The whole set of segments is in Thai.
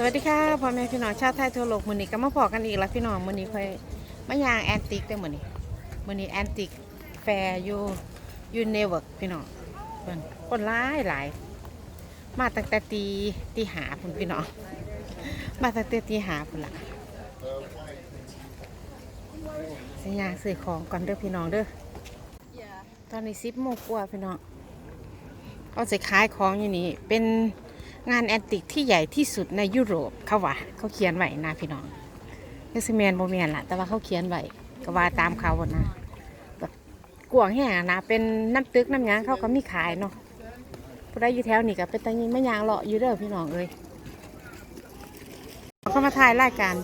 สวัสดีค่ะพ่อแม่พี่น้องชาวไทยทั่วโลกมือนี้ก็มาพอกันอีกแล้วพี่น้องมือนี้ค่อยมายางแอนติกเด้อมื้อนี้มือนี้แอนติกแฟร์อยู่อยู่เนเวิร์กพี่น้องเพิ่นคนหลายหลาย มาตั้งแต่ตีตีหาพุ่นพี่น้องมาตั้งแต่ตีหาพุ่นละสิยาซื้อของก่อนเด้อพี่น้องเด้อตอนนี้10โมงกว่าพี่น้องเขาสิขายของอยู่นี่เป็น งานแอนติกที่ใหญ่ที่สุดในยุโรปเขาว่าเขาเขียนไว้นะพี่น้องก็สิแมนโบแมนล่ะ แต่ว่าเขาเขียนไว้ก็ว่าตามเขาอะนะแบบกวงแห่งนะเป็นน้ำตึกน้ำยางเขาก็มีขายเนาะผู้ใดอยู่แถวนี้ก็เป็นตังยิงไม่ยางเลาะอยู่เด้อพี่น้องเอ้ยเขามาถ่ายรายการ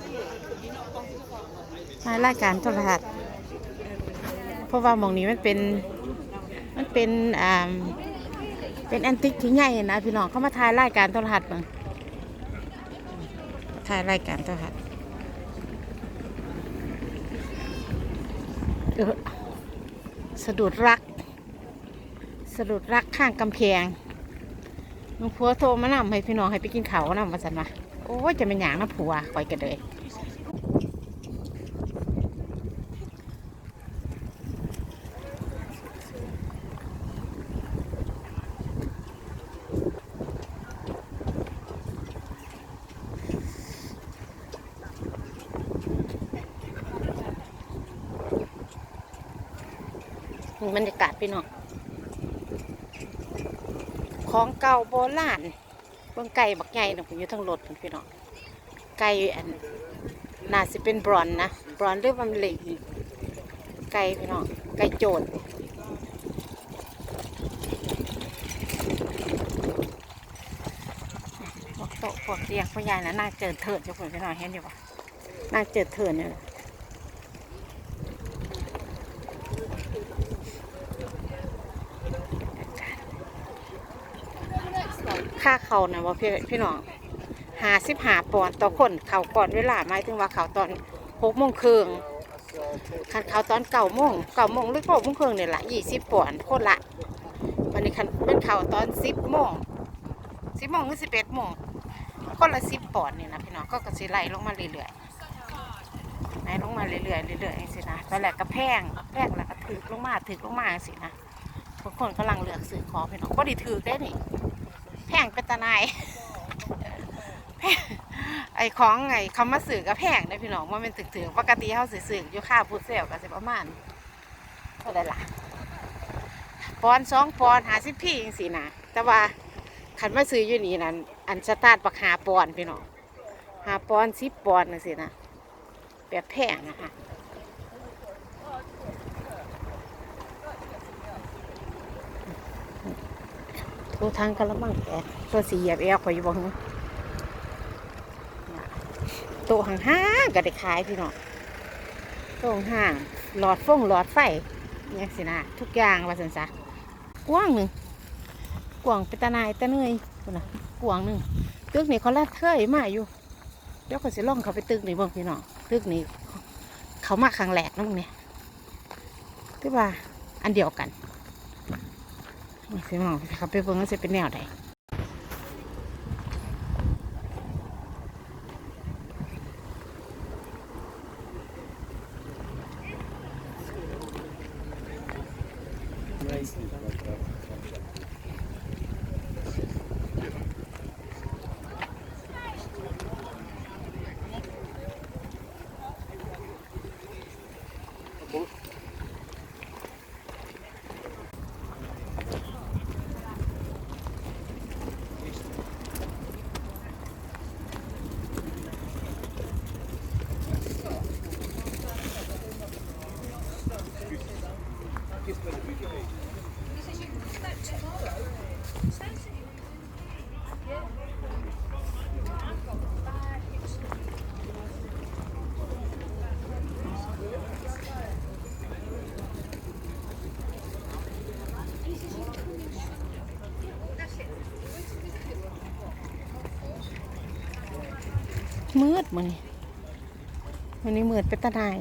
ถ่ายรายการโทรทัศน์เพราะว่ามองนี้มันเป็นมันเป็นอ่า เป็นแอนติกที่ใหญ่นะพี่น้องเขามาถ่ายรายการโทรทัศน์เบ้างถ่ายรายการโทรทัศน์สะดุดรัก สะดุดรักข้างกำแพงน้งผัวโทรมานำให้พี่น้องให้ไปกินเขาวนำมาสันมาโอ้ยจะเป็นอย่างนะผัวคอยกันเลย บรรยากาศพี่น้องของเก่าโบราณเบิ่งไก่บักใหญ่นะผมอยู่ทั้งรถพี่น้องไก่อันน่าสิเป็นบรอนซ์นะบรอนซ์หรือว่ามันเหล็กไก่พี่น้องไก่โจดพวกโต๊ะพวกเตียงพวกยายนะน่าเจิดเถิดเจ้าคุณพี่น้องเห็นอยู่ปะน่าเจิดเถิดเนี่ย ค่าเขานะว่าพี่พี่น้องหาสิบหาปอนต่อคนเขาก่อนเวลาหมายถึงว่าเขาตอนหกโมงครึ่งคันเขาตอนเก้าโมงเก้าโมงหรือหกโมงครึ่งเนี่ยละยี่สิบปอนด์คนละวันนี้คันเป็นเขาตอนสิบโมงสิบโมงหรือสิบเอ็ดโมงคนละสิบปอนด์นี่ยนะพี่น้องก็กระสิไล่ลงมาเรื่อยๆไล่ลงมาเรื่อยๆเรื่อยๆอย่างสินะตอนแรกก็แพงแพงแล้วก็ถึกลงมาถึกลงมาสินะทุกคนกำลังเลือกซื้อของพี่น้องก็ดีถือได้นี่ งเป็นตานายไอของไงคำมาสื่อกับแพงนะพี่น้องว่าเป็นถึงๆปกติเขาสื่อๆอยู่ค่าพูดเซลก็สิประมาณเท่าไหรล่ะปอนสองปอนหาสิบพี่ยังสินะแต่ว่าขันมาซื้ออยู่นี่นั้นอันสตาร์ทปักหาปอนพี่น้องหาปอนสิบปอนด์นสินะแบบแพงนะคะ ตัวทางกระมังแกตัวสีเหยียบเอวข่อยอยู่บ่หึโตัวห่างๆก็ได้ขายพี่น้องโตัวห่างหลอดฟงหลอดไฟเนี่ยสินะทุกอย่างว่าสันซะกว้างหนึ่งกว้างเป็นตาหนายตาเนยพุ่นะกว้างหนึ่งตึกนี่เขาลาดเคยมาอยู่เดี๋ยวเขาสิล่องเขาไปตึกนี่บ้างพี่น้องตึกนี่เขามาครั้งแรกนะมึงเนี่ยคือว่าอันเดียวกัน สิมองเขาไปเบิ่งว่าจะเป็นแนวใด มืดมันนี่มันนี้มืดเป็นตาหนาย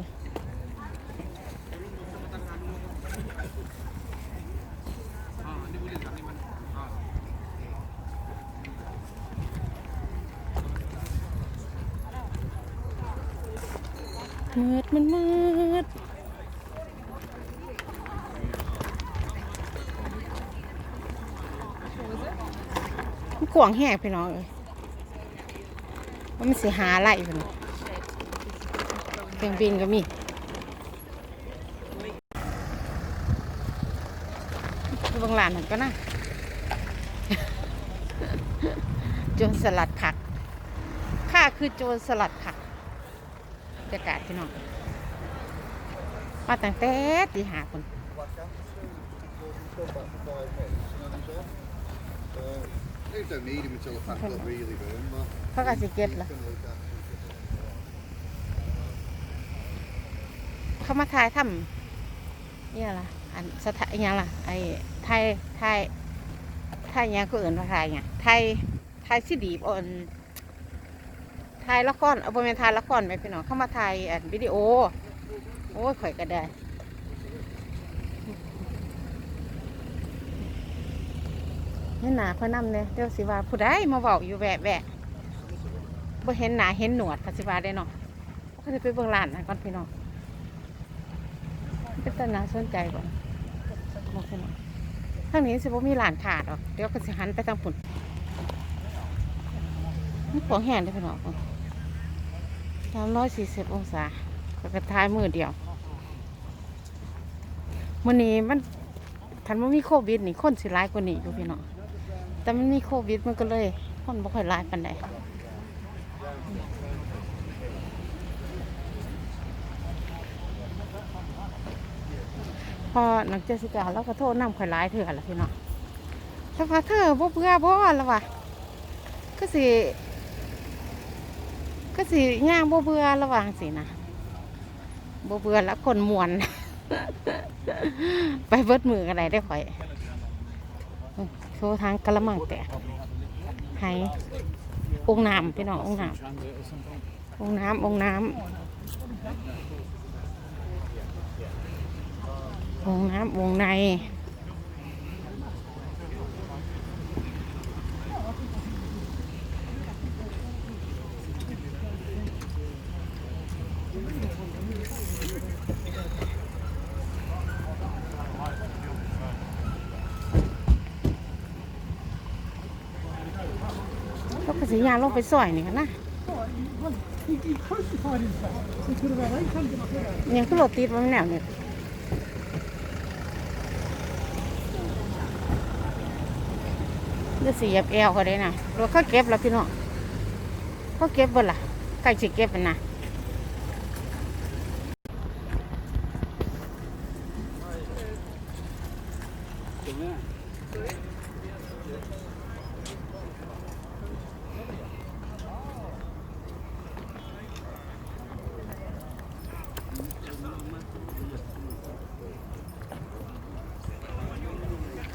มืดมันมืดมันกวางแหกพี่น้องเอ้ยว่ามันสิหาไรพี่น้องเครื่องบินก็มีบางร้านมันก็น่าโจรสลัดผักข้าคือโจรสลัดผัก รยากาศพี่น้องมาตั้งแต่ตีหาคนเขาก็สิเก็บละเขามาถ่ายทำเนี่ยล่ะอันสถานยังล่ะไอ้ไทยไทยไทยยังก็อื่นว่าไทยไงไทยไทยสิดีบอ่อน ไทยละครเอาไปเป็นไทยละครไหมพี่น้องเข้ามาถ่ายอันวิดีโอ โอ้ยข่อยก็ได้นี่หนาเพื่อนนำเนี่ยเดี๋ยวสิว่าผู้ใดมาเว้าอยู่แวะแวะบ่เห็นหนาเห็นหนวดพัสิว่าได้เนาะก็จะไปเบิ่งร้านนะก่อนพี่น้องเป็นตนาสนใจก่อนบอกพี่น้องทางนี้สิบ่มีร้านขาดหรอกเดี๋ยวก็สิหันไปทางปุ่นนี่ของแห้งได้พี่น้อง สามร้อยสี่สิบองศาก็กระทายมือเดียวมื้อนี้มันคันว่ามีโควิดนี่คนสิร้ายกว่านี้อยู่พี่น้องแต่มันมีโควิดมันก็เลยคนบ่ค่อยร้ายปานใดพอหนังเจสิกาแล้วก็โทษนำข่อยร้ายเถื่อนละพี่น้องถ้าว่าเธอบ่เบื่อบ่แล้ววะก็สิ ก็สิย่างบ่เบื่อระหว่างสินะบ่เบื่อแล้วคนมวน ไปเบิดมือกันได้ได้ข่อยโชว์ทางกระมังแตกให้องค์น้ำพี่น้ององค์น้ำองค์น้ำองค์น้ำองค์น้ำองค์ใน สียาลงไปซอยนี่กันนะยังคือรถติดมันแนวเนี่ยจะเสียบแอวก็ได้นะรถเขาเก็บแล้วพี่น้องเขาเก็บบ่ล่ะใกล้สิเก็บมันน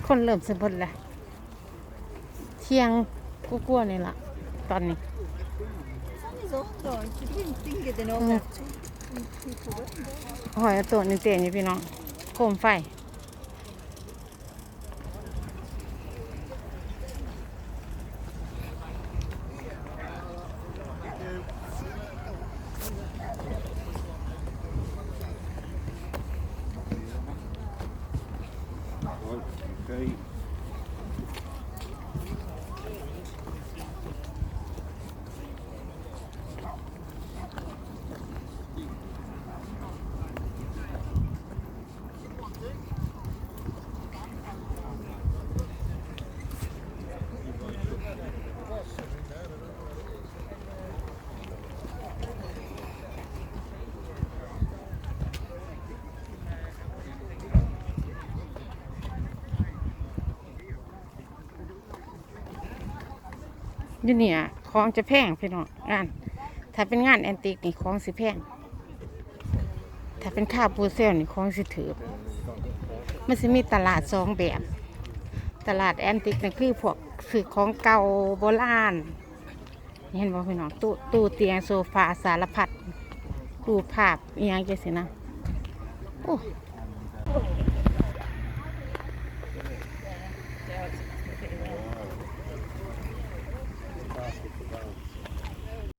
คนเริ่มสะบัดแล้วเที่ยงกูกลัวๆนี่ล่ะ ตอนนี้ is off though. She didn't think it enough Mm. that two people were. หอยตัวนี่เตียนอยู่พี่น้องโคมไฟ right. อยู่เนี่ยของจะแพงพี่น้องงาน ถ้าเป็นงานแอนติกนี่ของสิแพง ถ้าเป็นค่าวปูเซลนี่ของสิถือมันสิมีตลาดสองแบบ ตลาดแอนติกนี่คือพวกสื่อของเก่าโบราณเห็นบ่พี่น้องตู้ตู้เตียงโซฟาสารพัดรูปภาพอีหยังจังซี่นะโอ้